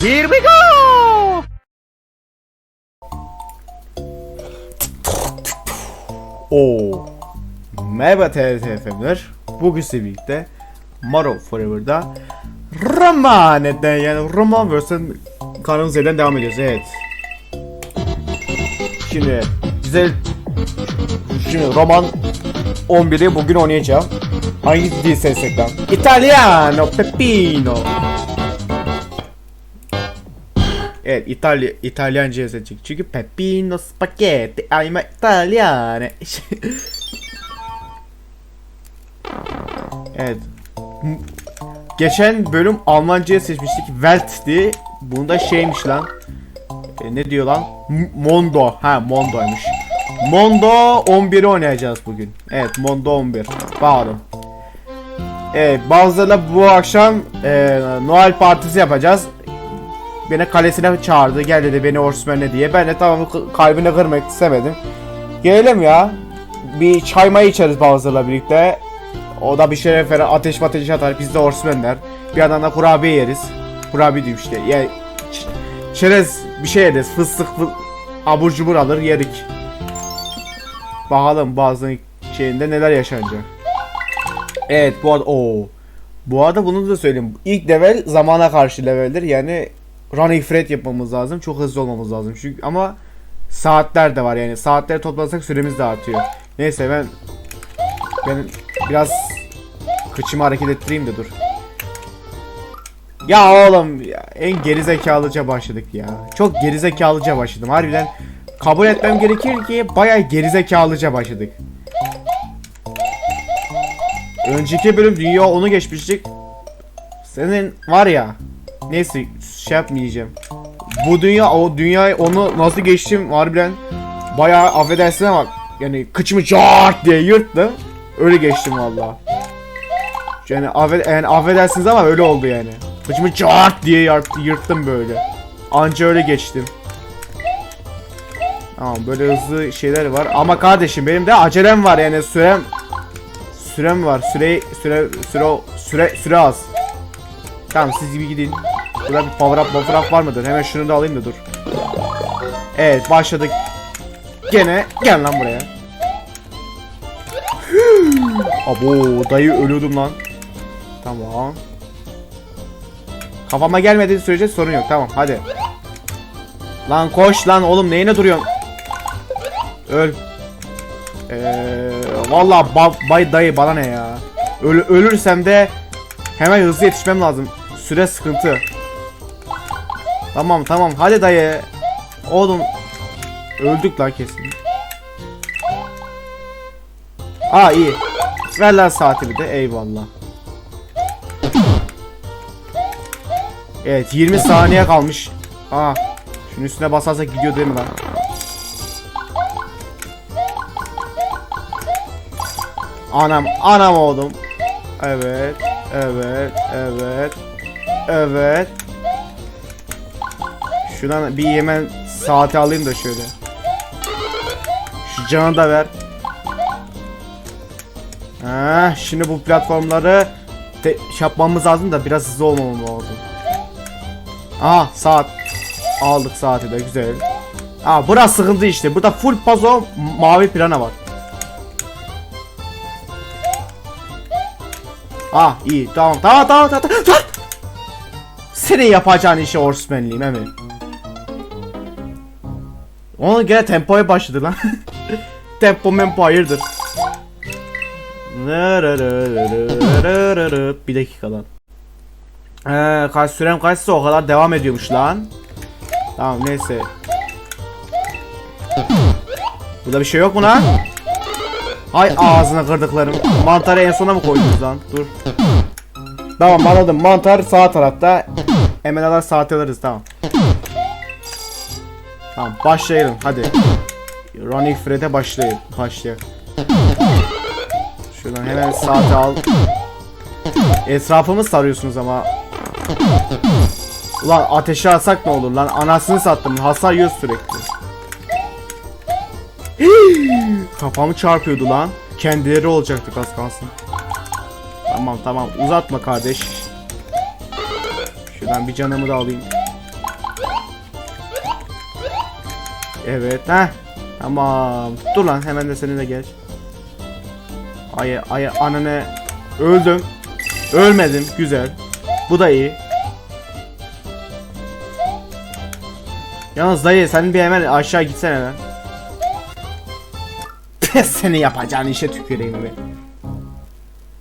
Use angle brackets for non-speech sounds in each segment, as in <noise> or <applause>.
Here we go! Oo. Merhaba TRTF'ler. Bugün sizlerle birlikte Maro Forever'da Romane'den yani Roman vs. Kanun Z'den devam ediyoruz. Evet. Şimdi güzel Şimdi Roman 11'i bugün oynayacağım. Hangi dil seçsek lan? Italiano Pepino. Evet İtalya İtalyanca'ya seçecek. Çünkü Pepino Spaghetti I'm Italiane. <laughs> evet. Geçen bölüm Almanca'ya seçmiştik. Welt'ti. Bunda şeymiş lan. E, ne diyor lan? M- Mondo. Ha Mondo'ymuş. Mondo 11'i oynayacağız bugün. Evet Mondo 11. Bakalım. Evet bazılarıyla bu akşam e, Noel partisi yapacağız. Beni kalesine çağırdı. Gel dedi beni Horseman'e diye. Ben de tamam kalbini kırmak istemedim. Gelelim ya. Bir çay may içeriz bazılarıyla birlikte. O da bir şeye falan ateş ateş atar. Biz de Horseman der. Bir yandan da kurabiye yeriz. Kurabiye diyeyim işte. Ya, ç- çerez bir şey yeriz. Fıstık fı- abur cubur alır yedik. Bakalım bazı şeyinde neler yaşanacak. Evet bu arada o bu arada bunu da söyleyeyim. İlk level zamana karşı leveldir. Yani running fret yapmamız lazım. Çok hızlı olmamız lazım. Çünkü ama saatler de var yani. Saatleri toplasak süremiz de artıyor. Neyse ben ben biraz kıçımı hareket ettireyim de dur. Ya oğlum ya, en gerizekalıca başladık ya. Çok gerizekalıca başladım. Harbiden kabul etmem gerekir ki bayağı gerizekalıca başladık. Önceki bölüm dünya onu geçmiştik. Senin var ya. Neyse şey yapmayacağım. Bu dünya o dünyayı onu nasıl geçtim harbiden bayağı affedersin ama yani kıçımı cart diye yırttı. Öyle geçtim valla. Yani, affed yani affedersiniz ama öyle oldu yani. Kıçımı cart diye yart yırttım böyle. Anca öyle geçtim. Tamam böyle hızlı şeyler var ama kardeşim benim de acelem var yani sürem Sürem var. Süre süre süre süre süre az. Tamam siz bir gidin. Burada bir power up power up var mıdır? Hemen şunu da alayım da dur. Evet başladık. Gene gel lan buraya. <gasps> Abo dayı ölüyordum lan. Tamam. Kafama gelmediği sürece sorun yok. Tamam hadi. Lan koş lan oğlum neyine duruyorsun? Öl. Eee valla ba- bay dayı bana ne ya. Öl ölürsem de hemen hızlı yetişmem lazım. Süre sıkıntı. Tamam tamam hadi dayı. Oğlum öldük lan kesin. Aa iyi. Ver lan saati bir de eyvallah. Evet 20 saniye kalmış. Aa şunun üstüne basarsak gidiyor değil mi lan? Anam, anam oğlum. Evet, evet, evet, evet. Şuradan bir hemen saati alayım da şöyle. Şu canı da ver. Ha, şimdi bu platformları yapmamız lazım da biraz hızlı olmamız lazım. Aha saat. Aldık saati de güzel. Aa burası sıkıntı işte. Burada full pazo mavi plana var. Ah iyi tamam tamam tamam tamam tamam. Senin yapacağın işi Horseman'liyim emin. Onun gene tempoya başladı lan. <laughs> Tempo mempo hayırdır. Bir dakika lan. Ee, kaç sürem kaçsa o kadar devam ediyormuş lan. Tamam neyse. Burada bir şey yok mu lan? Hay ağzına kırdıklarım. Mantarı en sona mı koydunuz lan? Dur. Tamam anladım. Mantar sağ tarafta. Hemen saat alırız tamam. Tamam başlayalım hadi. Running Fred'e başlayalım. Başlayalım. Şuradan hemen saati al. Etrafımı sarıyorsunuz ama. Ulan ateşe atsak ne olur lan? Anasını sattım. Hasar yiyor sürekli. Kafamı çarpıyordu lan. Kendileri olacaktık az kalsın. Tamam tamam uzatma kardeş. Şuradan bir canımı da alayım. Evet ha. Tamam. Dur lan hemen de seninle geç. Ay ay ananı öldüm. Ölmedim. Güzel. Bu da iyi. Yalnız dayı sen bir hemen aşağı gitsene lan. <laughs> Seni yapacağın işe tüküreyim be.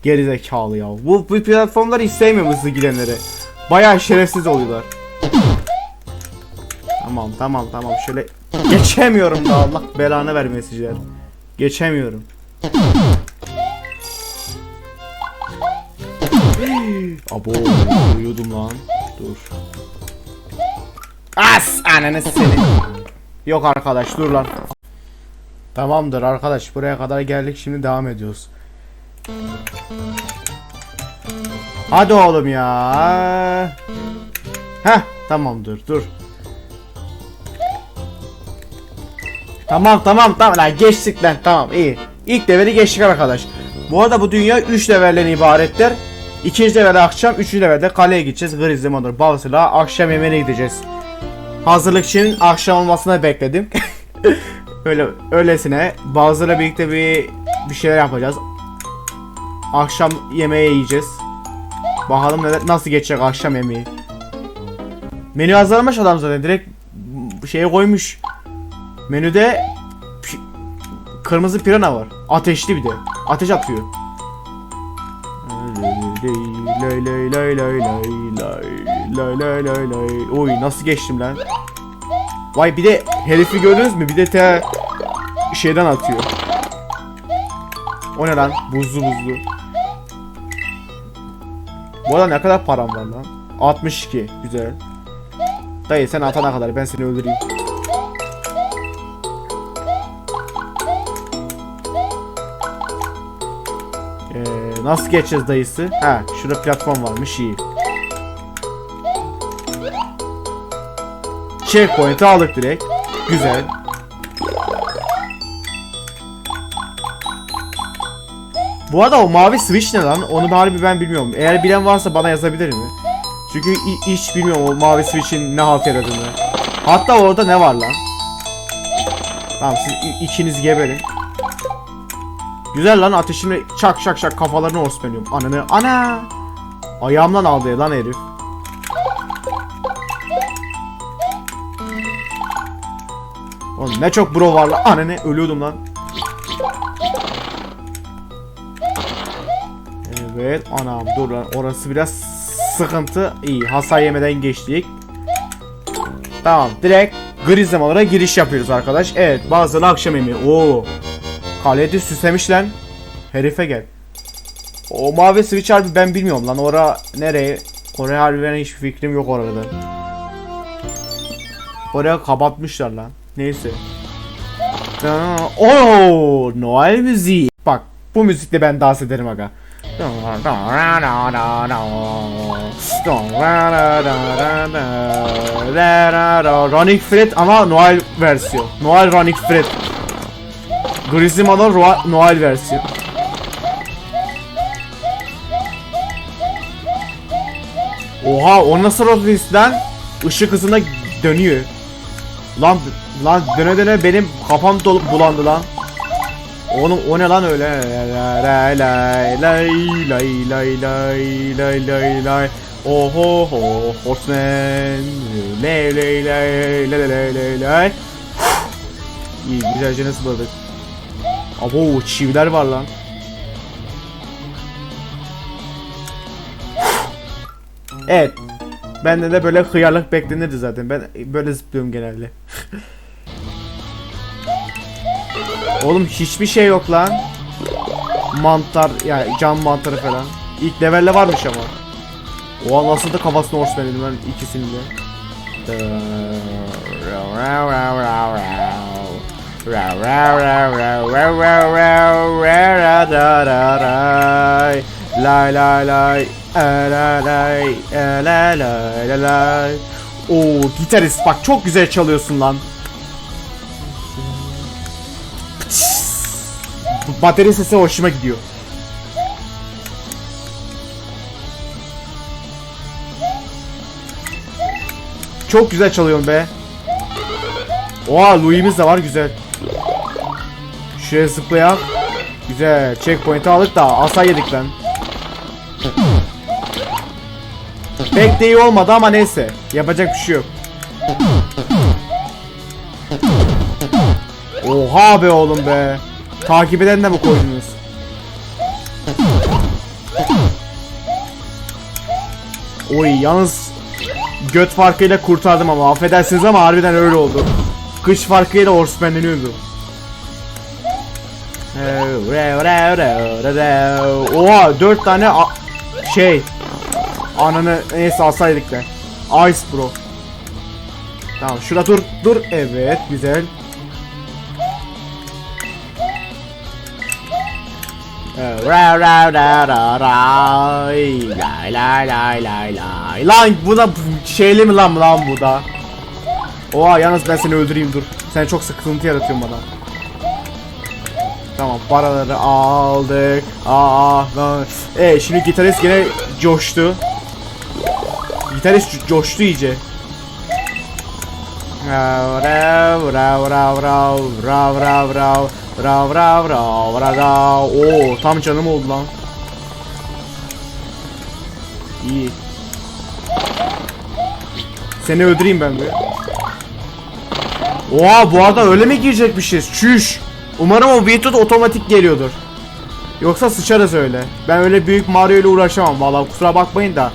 Gerizekalı ya. Bu, bu platformları hiç sevmiyorum hızlı gidenleri. Bayağı şerefsiz oluyorlar. Tamam tamam tamam şöyle geçemiyorum da Allah belanı vermesiler. Geçemiyorum. Abo uyudum lan. Dur. As ananı seni. Yok arkadaş dur lan. Tamamdır arkadaş buraya kadar geldik şimdi devam ediyoruz. Hadi oğlum ya. Heh tamamdır dur. Tamam tamam tamam lan geçtik lan tamam iyi. İlk leveli geçtik arkadaş. Bu arada bu dünya 3 levelden ibarettir. İkinci levelde akşam, üçüncü levelde kaleye gideceğiz. Grizzly Mother Bowser'la akşam yemeğine gideceğiz. Hazırlık için akşam olmasını bekledim. <laughs> Öyle öylesine Bowser'la birlikte bir bir şeyler yapacağız. Akşam yemeği yiyeceğiz. Bakalım ne- nasıl geçecek akşam yemeği. Menü hazırlamış adam zaten direkt şeye koymuş. Menüde kırmızı pirana var. Ateşli bir de. Ateş atıyor. Lay lay lay lay lay lay lay lay lay. Oy nasıl geçtim lan? Vay bir de herifi gördünüz mü? Bir de te şeyden atıyor. O ne lan? Buzlu buzlu. Bu arada ne kadar param var lan? 62. Güzel. Dayı sen atana kadar ben seni öldüreyim. Nasıl geçeceğiz dayısı? Ha, şurada platform varmış iyi. Checkpoint'i aldık direkt. Güzel. Bu arada o mavi switch ne lan? Onu harbi ben bilmiyorum. Eğer bilen varsa bana yazabilir mi? Çünkü hi- hiç bilmiyorum o mavi switch'in ne halt yaradığını. Hatta orada ne var lan? Tamam siz ikiniz geberin. Güzel lan ateşimle çak çak çak kafalarını orspeniyorum. Ananı ana. Ayağımdan aldı ya lan herif. Oğlum ne çok bro var lan. Ananı ölüyordum lan. Evet anam dur lan orası biraz sıkıntı. İyi hasar yemeden geçtik. Tamam direkt gri zamanlara giriş yapıyoruz arkadaş. Evet bazıları akşam yemeği. Oo. Kaleti süslemiş lan. Herife gel. O mavi switch harbi ben bilmiyorum lan. Ora nereye? Oraya harbi benim hiçbir fikrim yok orada. Oraya kapatmışlar lan. Neyse. Oo, Noel müziği. Bak bu müzikle ben dans ederim aga. Running Fred ama Noel versiyon. Noel Running Fred. Grizzly'nin Roa- Noel versiyon. Oha o nasıl rotist lan? Işık hızına dönüyor. Lan lan döne döne benim kafam dolup bulandı lan. Oğlum o ne lan öyle? Lay lay lay lay lay lay lay lay lay Oho ho horseman lay lay lay lay lay lay lay İyi güzelce nasıl bulduk? Abo çiviler var lan. Evet. Bende de böyle hıyarlık beklenirdi zaten. Ben böyle zıplıyorum genelde. <laughs> Oğlum hiçbir şey yok lan. Mantar yani cam mantarı falan. İlk levelde varmış ama. O nasıl da kafasına horseman dedim ben ikisini de. Lay lay lay lay lay lay lay lay Oo gitarist bak çok güzel çalıyorsun lan. Bateri sesi hoşuma gidiyor. Çok güzel çalıyorsun be. Oha Louis'imiz de var güzel. Şuraya zıplayak. Güzel. Checkpoint'i aldık da asa yedik lan. Pek de iyi olmadı ama neyse. Yapacak bir şey yok. Oha be oğlum be. Takip eden de mi koydunuz? Oy yalnız göt farkıyla kurtardım ama affedersiniz ama harbiden öyle oldu. Kış farkıyla horsemanleniyordu. Oha dört tane şey. Ananı neyse alsaydık da. Ice bro. Tamam şurada dur dur. Evet güzel. Ra ra ra ra ra lay lay lay lay Lan bu da şeyli mi lan lan bu da? Oha yalnız ben seni öldüreyim dur. Sen çok sıkıntı yaratıyorsun bana Tamam paraları aldık Aa lan E şimdi gitarist gene coştu Gitarist co- coştu iyice Rav rav rav rav rav rav rav rav rav rav rav rav rav tam canım oldu lan İyi Seni öldüreyim ben bir Oha bu arada öyle mi girecekmişiz? Çüş Umarım o da otomatik geliyordur Yoksa sıçarız öyle Ben öyle büyük Mario ile uğraşamam vallahi kusura bakmayın da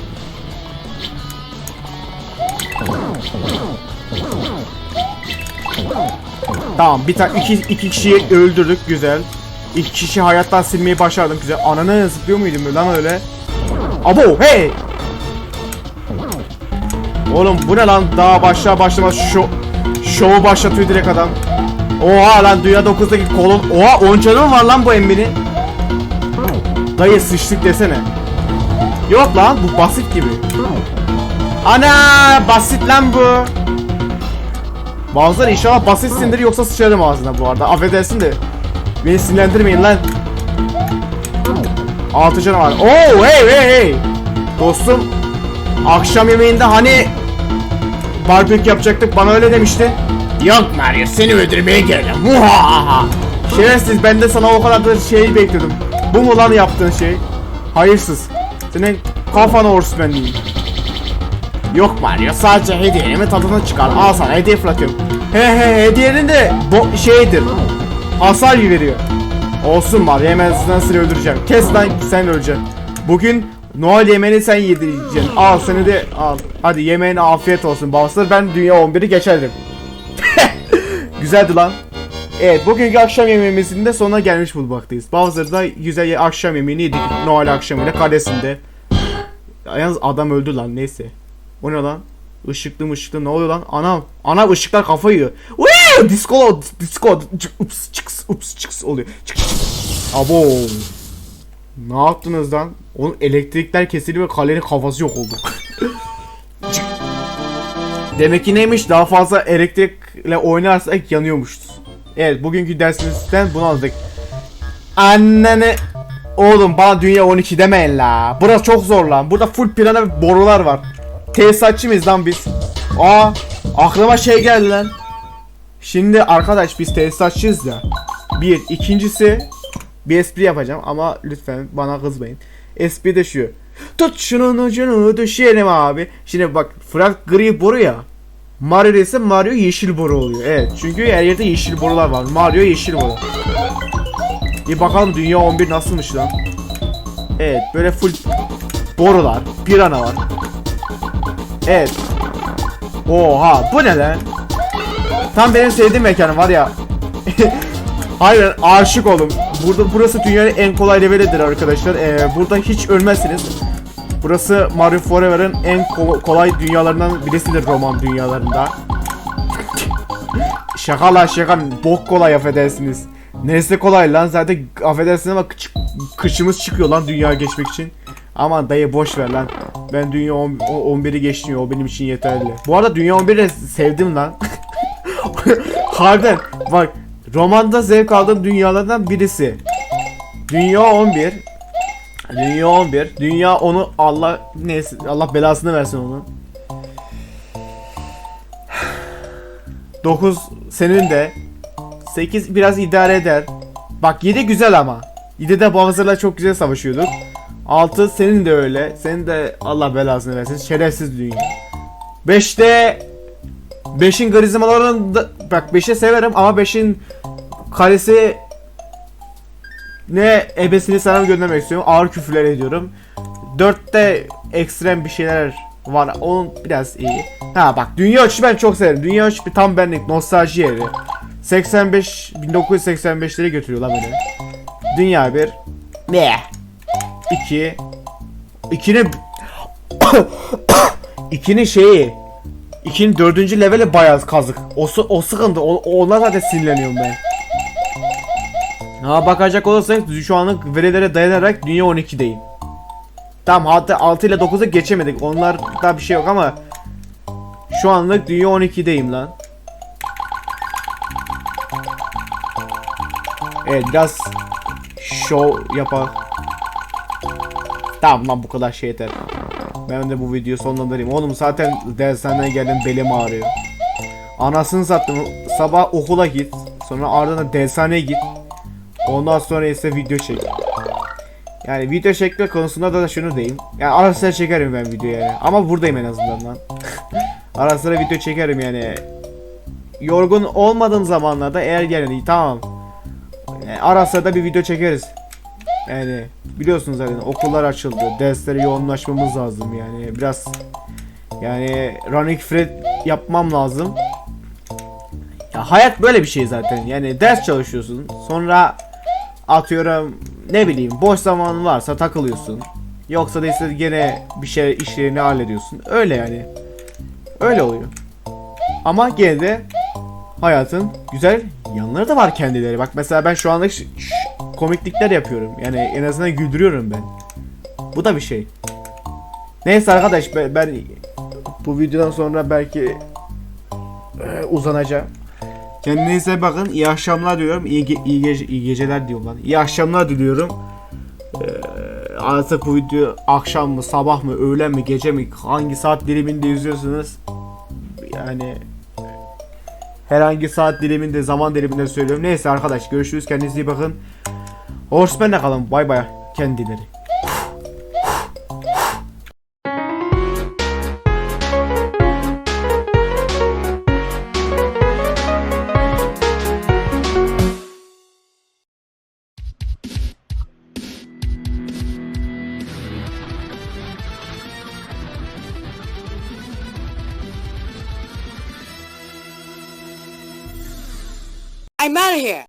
Tamam bir tane iki, iki kişiyi öldürdük güzel. İki kişi hayattan silmeyi başardım güzel. Ananı zıplıyor muydum lan öyle? Abo hey! Oğlum bu ne lan daha başlar başlamaz şu şovu başlatıyor direkt adam. Oha lan Dünya 9'daki kolon. Oha 10 canım var lan bu emminin. Dayı sıçtık desene. Yok lan bu basit gibi. Ana basit lan bu. Bazıları inşallah basitsindir yoksa sıçarım ağzına bu arada. Affedersin de. Beni sinirlendirmeyin lan. Altı canım var. Oo hey hey hey. Dostum. Akşam yemeğinde hani barbekü yapacaktık bana öyle demişti. Yok Mario seni öldürmeye geldim. Muhahaha. Şerefsiz ben de sana o kadar da şey bekliyordum. Bu mu lan yaptığın şey? Hayırsız. Senin kafana horseman diyeyim. Yok Mario sadece hediyenin tadını çıkar. Al sana hediye fırlatıyorum. He he hediyenin de bu şeydir. Hasar veriyor. Olsun Mario hemen seni öldüreceğim. Kes lan sen öleceksin. Bugün Noel yemeğini sen yedireceksin. Al seni de al. Hadi yemeğine afiyet olsun. Bastır ben dünya 11'i geçerim. Güzeldi lan. Evet bugünkü akşam yemeğimizin de sonuna gelmiş bulunmaktayız. Bowser'da güzel akşam yemeğini yedik Noel akşamıyla kalesinde. Yalnız adam öldü lan neyse. O ne lan? Işıklı ışıklı ne oluyor lan? Anam. Anam ışıklar kafa yiyor. Woo! Disco, disco. Cık, Ups, çıks, ups, çıks oluyor. Çık, çık. Abo. Ne yaptınız lan? Onun elektrikler kesildi ve kalenin kafası yok oldu. Demek ki neymiş? Daha fazla elektrikle oynarsak yanıyormuşuz. Evet bugünkü dersimizden bunu aldık. Annene Oğlum bana dünya 12 demeyin la. Burası çok zor lan. Burada full plana borular var. Tesisatçı lan biz? Aa aklıma şey geldi lan. Şimdi arkadaş biz tesisatçıyız ya. Bir. ikincisi bir espri yapacağım ama lütfen bana kızmayın. Espri de şu. Tut şunun ucunu düşelim abi. Şimdi bak Frank gri boru ya. Mario ise Mario yeşil boru oluyor. Evet çünkü her yerde yeşil borular var. Mario yeşil boru. Bir bakalım dünya 11 nasılmış lan. Evet böyle full borular, pirana var. Evet. Oha bu ne lan? Tam benim sevdiğim mekan var ya. <laughs> Hayır aşık olun. Burada burası dünyanın en kolay levelidir arkadaşlar. Ee, burada hiç ölmezsiniz. Burası Mario Forever'ın en ko- kolay dünyalarından birisidir roman dünyalarında. <laughs> şaka la şaka bok kolay affedersiniz. Neyse kolay lan zaten affedersiniz ama kışımız çıkıyor lan dünya geçmek için. Aman dayı boş ver lan. Ben dünya on- o- 11'i geçmiyor o benim için yeterli. Bu arada dünya 11'i de sevdim lan. <laughs> Harbiden bak romanda zevk aldığım dünyalardan birisi. Dünya 11. Dünya 11. Dünya onu Allah neyse Allah belasını versin onu. 9 senin de. 8 biraz idare eder. Bak 7 güzel ama. 7'de Bowser'la çok güzel savaşıyorduk. 6 senin de öyle. Senin de Allah belasını versin. Şerefsiz dünya. 5'te 5'in karizmalarını da, bak 5'i severim ama 5'in karesi ne ebesini sana göndermek istiyorum. Ağır küfürler ediyorum. 4'te ekstrem bir şeyler var. Onun biraz iyi. Ha bak dünya ölçüsü ben çok severim. Dünya ölçüsü bir tam benlik nostalji yeri. 85 1985'lere götürüyor lan beni. Dünya bir. Ne? 2 2'nin 2'nin şeyi 2'nin 4. leveli bayağı kazık. O, o sıkıntı. O, ona zaten sinirleniyorum ben. Ha bakacak olursak şu anlık verilere dayanarak dünya 12'deyim. Tamam hatta 6 ile 9'u geçemedik. Onlarda bir şey yok ama şu anlık dünya 12'deyim lan. Evet biraz show yapar. Tamam lan bu kadar şey yeter. Ben de bu videoyu sonlandırayım. Oğlum zaten dershaneye geldim belim ağrıyor. Anasını sattım. Sabah okula git. Sonra ardından dershaneye git. Ondan sonra ise video çek. Yani video çekme konusunda da şunu diyeyim. Yani ara sıra çekerim ben video yani. Ama buradayım en azından lan. <laughs> ara sıra video çekerim yani. Yorgun olmadığım zamanlarda eğer yani tamam. Yani ara sıra da bir video çekeriz. Yani biliyorsunuz zaten okullar açıldı. Derslere yoğunlaşmamız lazım yani. Biraz yani running thread yapmam lazım. Ya hayat böyle bir şey zaten. Yani ders çalışıyorsun. Sonra atıyorum ne bileyim boş zamanın varsa takılıyorsun. Yoksa da işte gene bir şey işlerini hallediyorsun. Öyle yani. Öyle oluyor. Ama gene de hayatın güzel yanları da var kendileri. Bak mesela ben şu anda komiklikler yapıyorum. Yani en azından güldürüyorum ben. Bu da bir şey. Neyse arkadaş ben, ben bu videodan sonra belki e, uzanacağım. Kendinize bakın. İyi akşamlar diyorum. İyi, ge- iyi, gece- iyi geceler diyorum lan. İyi akşamlar diliyorum. Ee, artık bu video akşam mı, sabah mı, öğlen mi, gece mi, hangi saat diliminde izliyorsunuz? Yani herhangi saat diliminde, zaman diliminde söylüyorum. Neyse arkadaş görüşürüz. Kendinize iyi bakın. Horseman'le kalın. Bay bay. Kendileri. I'm out of here.